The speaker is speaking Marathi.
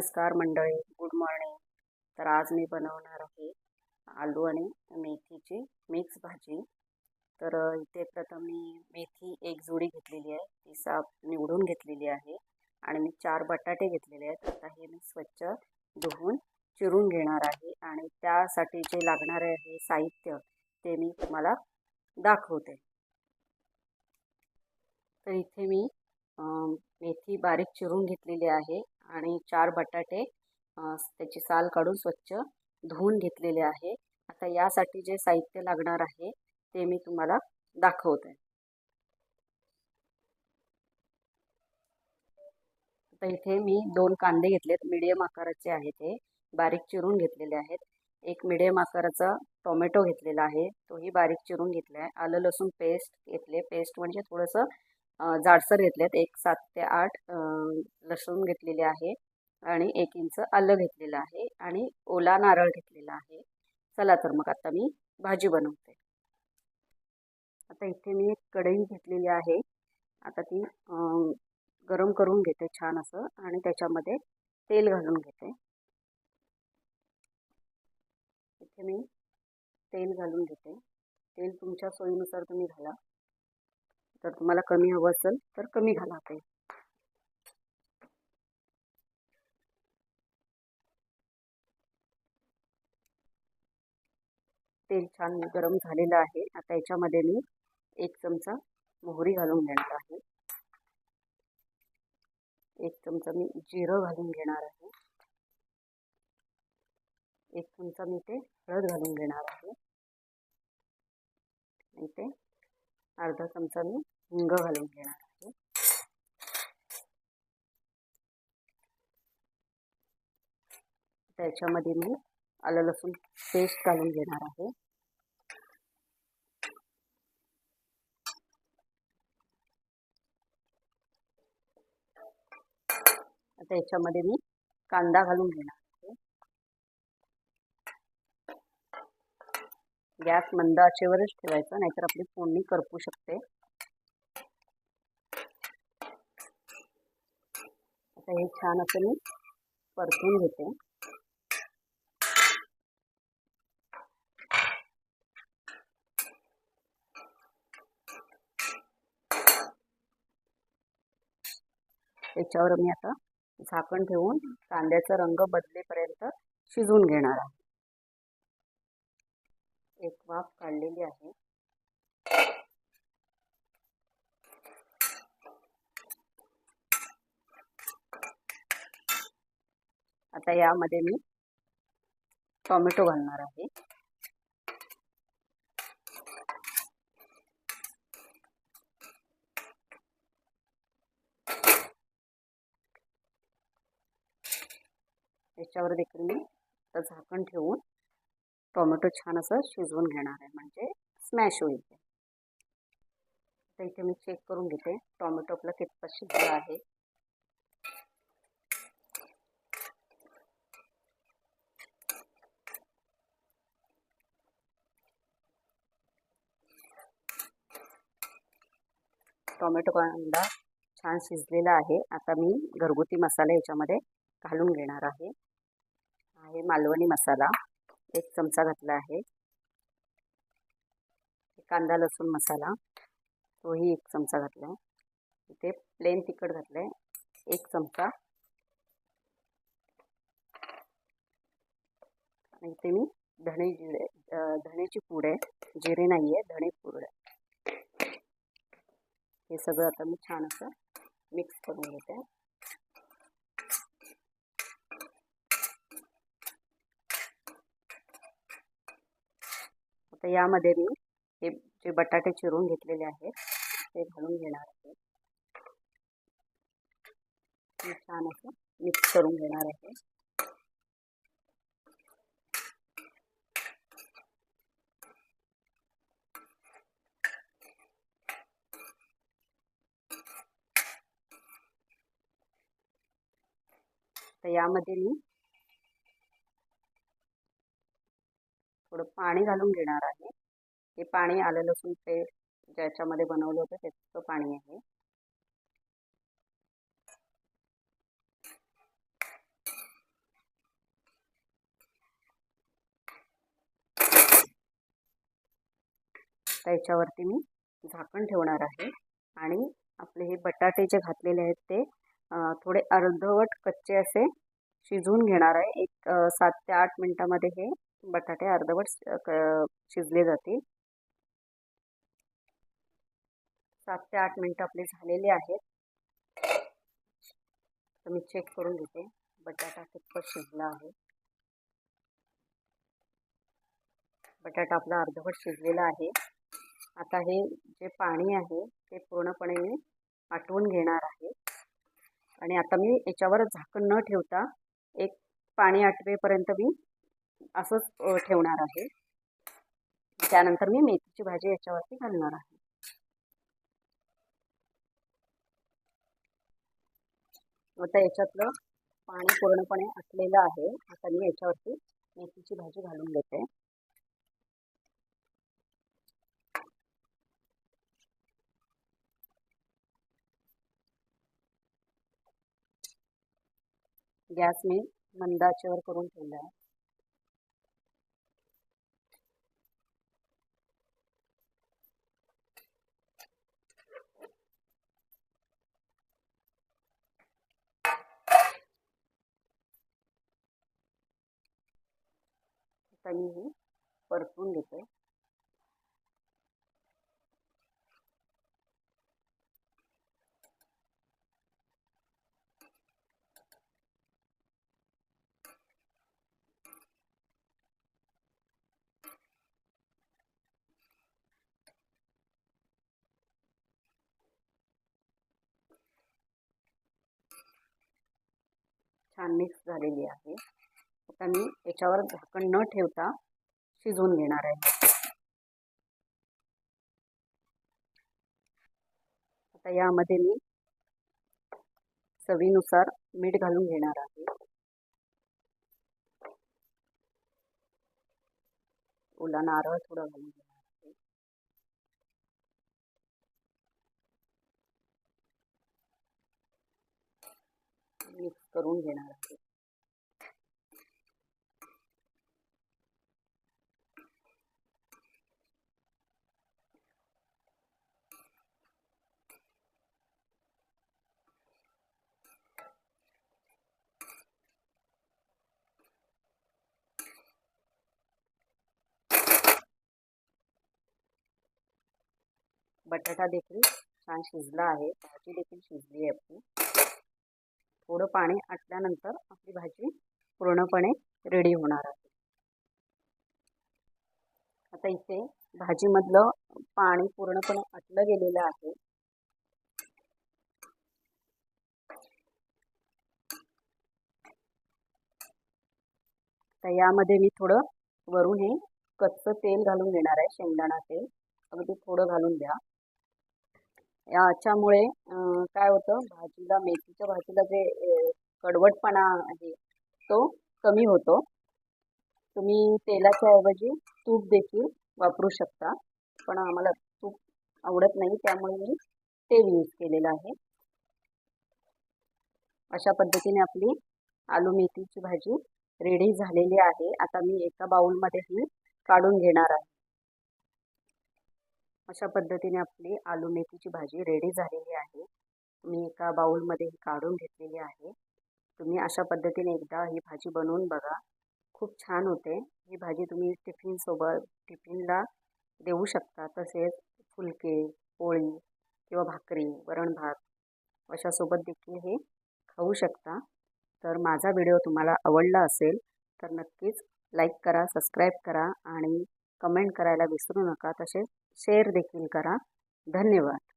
नमस्कार मंडळी गुड मॉर्निंग तर आज मी बनवणार आहे आलू आणि मेथीची मिक्स भाजी. तर इथे प्रथम मी मेथी एक जोडी घेतलेली आहे. ती साफ निवडून घेतलेली आहे आणि मी चार बटाटे घेतलेले आहेत. आता हे मी स्वच्छ धुवून चिरून घेणार आहे आणि त्यासाठी जे लागणारे आहे साहित्य ते मी तुम्हाला दाखवते. तर इथे मी मेथी बारीक चिरून घेतलेली आहे. आणि चार बटाटे त्याची साल काढून स्वच्छ धुवून घेतलेले आहे. आता यासाठी जे साहित्य लागणार आहे ते मी तुम्हाला दाखवते. आता इथे मी दोन कांदे घेतलेत मीडियम आकाराचे आहेत ते बारीक चिरून घेतलेले आहेत. एक मिडियम आकाराचा टोमॅटो घेतलेला आहे. तोही बारीक चिरून घेतला आहे आलं लसूण पेस्ट घेतले. पेस्ट म्हणजे थोडंसं जाडसर घेतलेत. एक सात ते आठ लसूण घेतलेले आहे आणि एक इंच आलं घेतलेलं आहे आणि ओला नारळ घेतलेला आहे. चला तर मग आता मी भाजी बनवते. आता इथे मी एक कढई घेतलेली आहे. आता ती गरम करून घेते छान असं आणि त्याच्यामध्ये तेल घालून घेते. इथे मी तेल घालून घेते. तेल तुमच्या सोयीनुसार तुम्ही घाला. जर तुम्हाला कमी हवं असेल तर कमी घाला ते तेल छान गरम झालेलं आहे. आता याच्यामध्ये मी एक चमचा मोहरी घालून घेणार आहे. एक चमचा मी जिरं घालून घेणार आहे. एक चमचा मी ते हळद घालून घेणार आहे. ते अर्धा चमचा मी हिंग घालून घेणार आहे. त्याच्यामध्ये मी आलं लसूण पेस्ट घालून घेणार आहे. आता याच्यामध्ये मी कांदा घालून घेणार आहे गॅस मंद आचेवरच ठेवायचा नाहीतर आपली फोडणी करपू शकते. आता हे छान असं मी परतून घेते. त्याच्यावर मी आता झाकण ठेवून कांद्याचा रंग बदलेपर्यंत शिजवून घेणार आहे. एक वाफ काढलेली आहे. आता यामध्ये मी टोमॅटो घालणार आहे. त्याच्यावर देखील मी तर झाकण ठेवून टोमॅटो छान असं शिजवून घेणार आहे. म्हणजे स्मॅश होईल तर इथे मी चेक करून घेते. टोमॅटो आपला कितपत शिजला आहे. टोमॅटो कांदा छान शिजलेला आहे. आता मी घरगुती मसाला याच्यामध्ये घालून घेणार आहे. आहे मालवणी मसाला. एक चमचा घातला आहे. कांदा लसूण मसाला. तोही एक चमचा घातला आहे. इथे प्लेन तिखट घातलं आहे एक चमचा. आणि इथे मी धणे जिरे धण्याची पूड आहे. जिरे नाही आहे धणे पूड आहे. हे सगळं आता मी छान असं मिक्स करून घेते. आता यामध्ये मी जे बटाटे चिरून घेतलेले आहेत, ते छान मिक्स करून घेणार आहे. मी थोडं पाणी घालून घेणार आहे. हे पाणी आलं लसूण पेस्ट ज्याच्यामध्ये बनवलं होतं त्याचं पाणी आहे. त्याच्यावरती मी झाकण ठेवणार आहे. आणि आपले हे बटाटे जे घातलेले आहेत ते थोडे अर्धवट कच्चे असे शिजवून घेणार आहे. एक सात ते आठ मिनटामध्ये हे बटाटे अर्धवट क- शिजले जातील. सात ते आठ मिनटं आपले झालेले आहेत. तर मी चेक करून घेते. बटाटा कितपत शिजला आहे. बटाटा आपला अर्धवट शिजलेला आहे. आता हे जे पाणी आहे ते पूर्णपणे मी आटवून घेणार आहे. आणि आता मी याच्यावर झाकण न ठेवता एक पाणी आटवेपर्यंत मी असंच ठेवणार आहे. त्यानंतर मी मेथीची भाजी याच्यावरती घालणार आहे. आता याच्यातलं पाणी पूर्णपणे आटलेलं आहे. आता मी याच्यावरती मेथीची भाजी घालून देते. गॅस मी मंदाच्यावर करून ठेवला आहे. आता ही परतून घेते छान मिक्स आहे आता मी याच्यावर झाकण न ठेवता शिजवून घेणार आहे. आता यामध्ये मी चवीनुसार मीठ घालून घेणार आहे. ओला नारळ थोडं घालून घेणार आहे. मिक्स करून घेणार आहे. बटाटा देखील छान शिजला आहे. भाजी देखील शिजली आहे आपली. थोडं पाणी आटल्यानंतर आपली भाजी पूर्णपणे रेडी होणार आहे. आता इथे भाजीमधलं पाणी पूर्णपणे आटलं गेलेलं आहे. तर यामध्ये मी थोडं वरून हे कच्चं तेल घालून घेणार आहे. शेंगदाणा तेल. अगदी थोडं घालून द्या. याच्यामुळे काय होतं भाजीला मेथीच्या भाजीला जे कडवटपणा आहे तो कमी होतो. तुम्ही तेलाच्या ऐवजी तूप देखील वापरू शकता पण आम्हाला तूप आवडत नाही त्यामुळे मी तेल यूज केलेलं आहे. अशा पद्धतीने आपली आलू मेथीची भाजी रेडी झालेली आहे. आता मी एका बाउलमध्ये ही काढून घेणार आहे. अशा पद्धतीने आपली आलू मेथीची भाजी रेडी झालेली आहे. मी एका बाऊलमध्ये ही काढून घेतलेली आहे. तुम्ही अशा पद्धतीने एकदा ही भाजी बनवून बघा. खूप छान होते. ही भाजी तुम्ही टिफिनसोबत टिफिनला देऊ शकता. तसेच फुलके पोळी किंवा भाकरी वरण भात अशासोबत देखील हे खाऊ शकता. तर माझा व्हिडिओ तुम्हाला आवडला असेल तर नक्कीच लाईक करा सबस्क्राईब करा आणि कमेंट करायला विसरू नका. तसेच शेअर देखील करा. धन्यवाद.